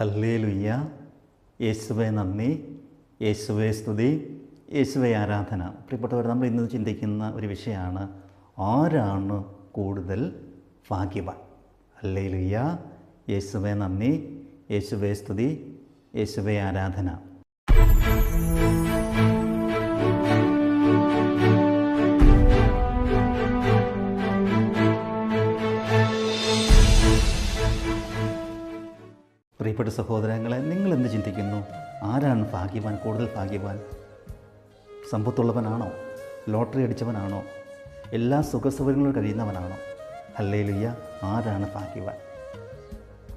Hallelujah യേശുവെ നന്ദി. യേശുവെ സ്തുതി. യേശുവെ ആരാധന. പ്രിയപ്പെട്ടവർ നമ്മൾ ഇന്ന് ചിന്തിക്കുന്ന ഒരു വിഷയമാണ് ആരാണ് കൂടുതൽ ഭാഗ്യവാൻ? ഹല്ലേലുയ്യ യേശുവെ നന്ദി. യേശുവെ സ്തുതി. യേശുവെ ആരാധന. പ്രിയപ്പെട്ട സഹോദരങ്ങളെ നിങ്ങൾ എന്ത് ചിന്തിക്കുന്നു? ആരാണ് ഭാഗ്യവാൻ കൂടുതൽ ഭാഗ്യവാൻ? സമ്പത്തുള്ളവനാണോ? ലോട്ടറി അടിച്ചവനാണോ? എല്ലാ സുഖസൗകര്യങ്ങളും കഴിയുന്നവനാണോ? അല്ലേലിയ ആരാണ് ഭാഗ്യവാൻ?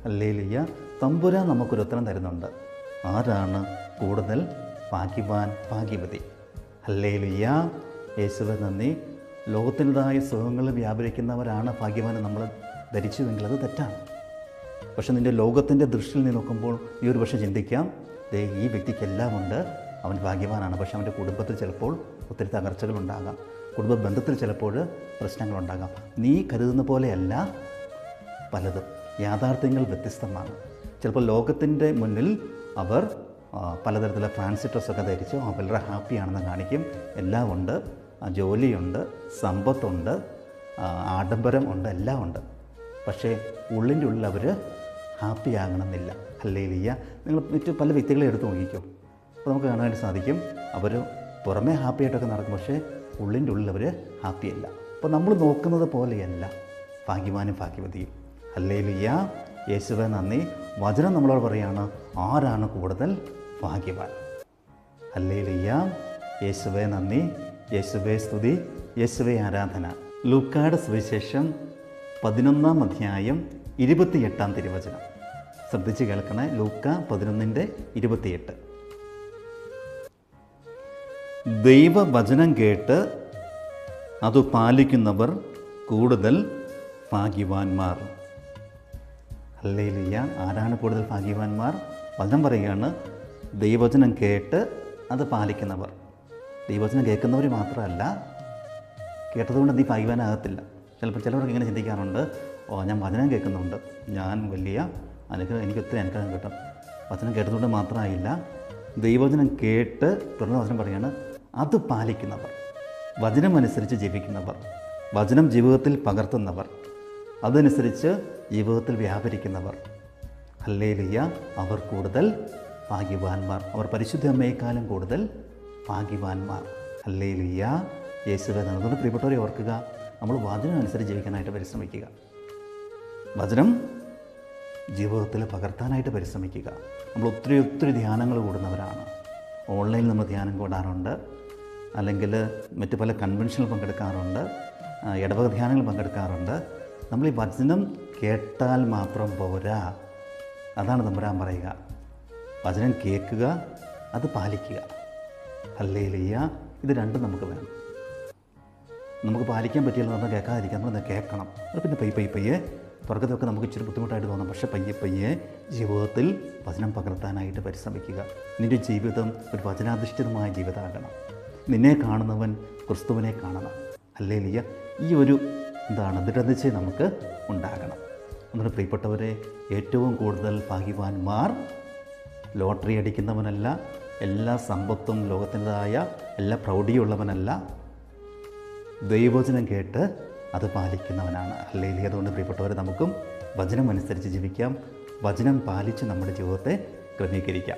അല്ലേലിയ തമ്പുരാൻ നമുക്കൊരു ഉത്തരം തരുന്നുണ്ട്. ആരാണ് കൂടുതൽ ഭാഗ്യവാൻ ഭാഗ്യവതി? അല്ലേലിയ യേശുവെ നന്ദി. ലോകത്തിന്റെതായ സുഖങ്ങൾ വ്യാപരിക്കുന്നവരാണ് ഭാഗ്യവാൻ നമ്മൾ ധരിച്ചുവെങ്കിൽ അത് തെറ്റാണ്. പക്ഷെ നിന്റെ ലോകത്തിന്റെ ദൃഷ്ടിയിൽ നിന്ന് നോക്കുമ്പോൾ നീ ഒരു പക്ഷേ ചിന്തിക്കാം. ദേ ഈ വ്യക്തിക്കെല്ലാം ഉണ്ട് അവൻ ഭാഗ്യവാനാണ്. പക്ഷേ അവന്റെ കുടുംബത്തിൽ ചിലപ്പോൾ ഒത്തിരി തകർച്ചകളുണ്ടാകാം. കുടുംബ ബന്ധത്തിൽ ചിലപ്പോൾ പ്രശ്നങ്ങളുണ്ടാകാം. നീ കരുതുന്ന പോലെയല്ല പലതും യാഥാർത്ഥ്യങ്ങൾ വ്യത്യസ്തമാണ്. ചിലപ്പോൾ ലോകത്തിന്റെ മുന്നിൽ അവർ പലതരത്തിലുള്ള ഫാൻസി ഡ്രസ്സൊക്കെ ധരിച്ച് ആ, വളരെ ഹാപ്പിയാണെന്ന് കാണിക്കും. എല്ലാം ഉണ്ട് ജോലിയുണ്ട്. സമ്പത്തുണ്ട്. ആഡംബരം ഉണ്ട് എല്ലാം ഉണ്ട് പക്ഷേ ഉള്ളിന്റെ ഉള്ളിൽ അവർ ഹാപ്പി ആകണമെന്നില്ല. അല്ലേ അല്ലേലിയ നിങ്ങൾ മറ്റ് പല വ്യക്തികളെ എടുത്ത് നോക്കിക്കോ. അപ്പോൾ നമുക്ക് കാണാനായിട്ട് സാധിക്കും അവർ പുറമേ ഹാപ്പി ആയിട്ടൊക്കെ നടക്കും പക്ഷേ ഉള്ളിന്റെ ഉള്ളിൽ അവർ ഹാപ്പിയല്ല അപ്പോൾ നമ്മൾ നോക്കുന്നത് പോലെയല്ല ഭാഗ്യവാനും ഭാഗ്യവതിയും. അല്ലേ അല്ലേലിയ യേശുവെ നന്ദി. വചനം നമ്മളോട് പറയാണ് ആരാണ് കൂടുതൽ ഭാഗ്യവാൻ? അല്ലേ അല്ലേലിയ യേശുവെ നന്ദി. യേശുവെ സ്തുതി യേശുവെ ആരാധന. ലൂക്കാട് സുവിശേഷം പതിനൊന്നാം അധ്യായം ഇരുപത്തിയെട്ടാം തിരുവചനം. ശ്രദ്ധിച്ച് കേൾക്കണേ ലൂക്ക പതിനൊന്നിന്റെ ഇരുപത്തിയെട്ട്. ദൈവവചനം കേട്ട് അത് പാലിക്കുന്നവർ കൂടുതൽ ഭാഗ്യവാന്മാർ. അല്ലേലിയ ആരാണ് കൂടുതൽ ഭാഗ്യവാന്മാർ? വചനം പറയുകയാണ് ദൈവവചനം കേട്ട് അത് പാലിക്കുന്നവർ. ദൈവവചനം കേൾക്കുന്നവർ മാത്രമല്ല കേട്ടതുകൊണ്ട് നീ ഭാഗ്യവാനാകത്തില്ല. ചിലപ്പോൾ ചിലവർക്ക് ഇങ്ങനെ ചിന്തിക്കാറുണ്ട്. ഓ ഞാൻ വചനം കേൾക്കുന്നുണ്ട്. ഞാൻ വലിയ അനുഗ്രഹം എനിക്ക് ഒത്തിരി അനുഗ്രഹം കിട്ടും. വചനം കേട്ടതുകൊണ്ട് മാത്രമായില്ല ദൈവവചനം കേട്ട് തുടർന്ന് വചനം പറയാണ് അത് പാലിക്കുന്നവർ വചനം അനുസരിച്ച് ജീവിക്കുന്നവർ വചനം ജീവിതത്തിൽ പകർത്തുന്നവർ അതനുസരിച്ച് ജീവിതത്തിൽ വ്യാപരിക്കുന്നവർ. അല്ലേലിയ അവർ കൂടുതൽ ഭാഗ്യവാന്മാർ. അവർ പരിശുദ്ധ അമ്മയെക്കാളും കൂടുതൽ ഭാഗ്യവാന്മാർ. അല്ലേലിയ യേശുവെ അതുകൊണ്ട് പ്രിയപ്പെട്ടവരെ ഓർക്കുക നമ്മൾ വചനം അനുസരിച്ച് ജീവിക്കാനായിട്ട് പരിശ്രമിക്കുക. വചനം ജീവിതത്തിൽ പകർത്താനായിട്ട് പരിശ്രമിക്കുക. നമ്മൾ ഒത്തിരി ഒത്തിരി ധ്യാനങ്ങൾ കൂടുന്നവരാണ്. ഓൺലൈനിൽ നമ്മൾ ധ്യാനം കൂടാറുണ്ട്. അല്ലെങ്കിൽ മറ്റു പല കൺവെൻഷനിൽ പങ്കെടുക്കാറുണ്ട്. ഇടവക ധ്യാനങ്ങൾ പങ്കെടുക്കാറുണ്ട്. നമ്മൾ ഈ വചനം കേട്ടാൽ മാത്രം പോരാ. അതാണ് തമ്പുരാൻ പറയുക. വചനം കേൾക്കുക അത് പാലിക്കുക. അല്ലേലിയ ഇത് രണ്ടും നമുക്ക് വേണം. നമുക്ക് പാലിക്കാൻ പറ്റിയില്ല നമ്മൾ കേൾക്കാതിരിക്കാം നമ്മൾ കേൾക്കണം. അത് പിന്നെ പയ്യെ പയ്യെ പയ്യെ തുറക്കത്തൊക്കെ നമുക്ക് ഇച്ചിരി ബുദ്ധിമുട്ടായിട്ട് തോന്നും. പക്ഷേ പയ്യെ പയ്യെ ജീവിതത്തിൽ വചനം പകർത്താനായിട്ട് പരിശ്രമിക്കുക. നിന്റെ ജീവിതം ഒരു വചനാധിഷ്ഠിതമായ ജീവിതമാകണം. നിന്നെ കാണുന്നവൻ ക്രിസ്തുവിനെ കാണണം. അല്ലേ ലിയ ഈ ഒരു എന്താണ് ദൃഢനിശ്ചയം നമുക്ക് ഉണ്ടാകണം. നമ്മുടെ പ്രിയപ്പെട്ടവരെ ഏറ്റവും കൂടുതൽ ഭാഗ്യവാന്മാർ ലോട്ടറി അടിക്കുന്നവനല്ല എല്ലാ സമ്പത്തും ലോകത്തിന്റെതായ എല്ലാ പ്രൗഢിയുള്ളവനല്ല ദൈവവചനം കേട്ട് അത് പാലിക്കുന്നവനാണ്. അല്ലെങ്കിൽ അതുകൊണ്ട് പ്രിയപ്പെട്ടവർ നമുക്കും വചനം അനുസരിച്ച് ജീവിക്കാം. വചനം പാലിച്ച് നമ്മുടെ ജീവിതത്തെ ക്രമീകരിക്കാം.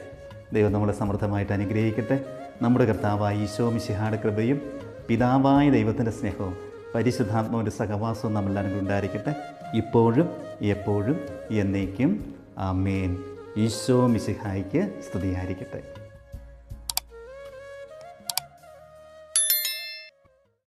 ദൈവം നമ്മളെ സമൃദ്ധമായിട്ട് അനുഗ്രഹിക്കട്ടെ. നമ്മുടെ കർത്താവായ ഈശോ മിശിഹായുടെ കൃപയും പിതാവായ ദൈവത്തിന്റെ സ്നേഹവും പരിശുദ്ധാത്മാവിന്റെ സഹവാസവും നമ്മളെല്ലാവരും ഉണ്ടായിരിക്കട്ടെ. ഇപ്പോഴും എപ്പോഴും എന്നേക്കും. ആമേൻ. ഈശോ മിശിഹായിക്ക് സ്തുതിയായിരിക്കട്ടെ.